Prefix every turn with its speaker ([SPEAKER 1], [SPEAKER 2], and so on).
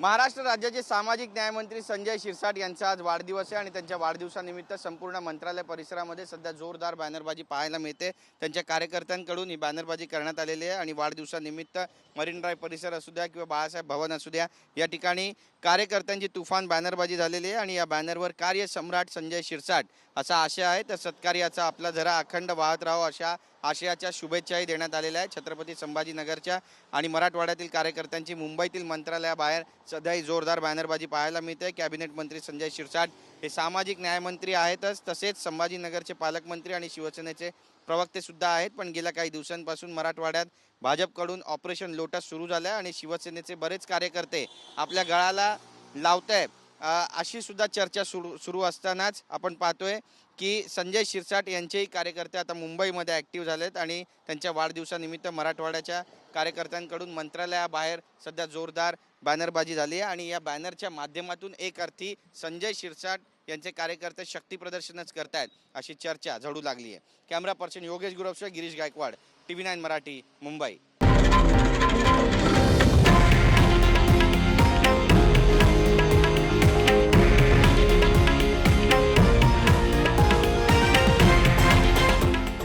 [SPEAKER 1] महाराष्ट्र राज्याचे सामाजिक न्यायमंत्री संजय शिरसाट यांचा आज वाढदिवस आहे आणि त्यांच्या वाढदिवसानिमित्त संपूर्ण मंत्रालय परिसरामध्ये सध्या जोरदार बॅनरबाजी पाहायला मिळते. त्यांच्या कार्यकर्त्यांकडून ही बॅनरबाजी करण्यात आलेली आहे आणि वाढदिवसानिमित्त मरीन ड्राईव्ह परिसर असू द्या किंवा बाळासाहेब भवन असू द्या या ठिकाणी कार्यकर्त्यांची तुफान बॅनरबाजी झालेली आहे आणि या बॅनरवर कार्य सम्राट संजय शिरसाट असा आशय आहे. तर सत्कार्याचा आपला जरा अखंड वाहत राहो अशा आशयाच्या शुभेच्छाही देण्यात आलेल्या आहेत. छत्रपती संभाजीनगरच्या आणि मराठवाड्यातील कार्यकर्त्यांची मुंबईतील मंत्रालयाबाहेर सध्याही जोरदार बॅनरबाजी पाहायला मिळते. कॅबिनेट मंत्री संजय शिरसाट हे सामाजिक न्यायमंत्री आहेतच. तसेच संभाजीनगरचे पालकमंत्री आणि शिवसेनेचे प्रवक्ते सुद्धा आहेत. पण गेल्या काही दिवसांपासून मराठवाड्यात भाजपकडून ऑपरेशन लोटस सुरू झालं आहे आणि शिवसेनेचे बरेच कार्यकर्ते आपल्या गळाला लावत आहे अशी सुद्धा चर्चा सुरू सुरू असतानाच आपण पाहतोय की संजय शिरसाट यांचेही कार्यकर्ते आता मुंबईमध्ये ॲक्टिव्ह झालेत आणि त्यांच्या वाढदिवसानिमित्त मराठवाड्याच्या कार्यकर्त्यांकडून मंत्रालयाबाहेर सध्या जोरदार बॅनरबाजी झाली आहे. आणि या बॅनरच्या माध्यमातून एक अर्थी संजय शिरसाट यांचे कार्यकर्ते शक्ती प्रदर्शनच करतायत अशी चर्चा झडू लागली आहे. Camera person Yogesh गुरवसह Girish Gaikwad T V nine Marathi Mumbai.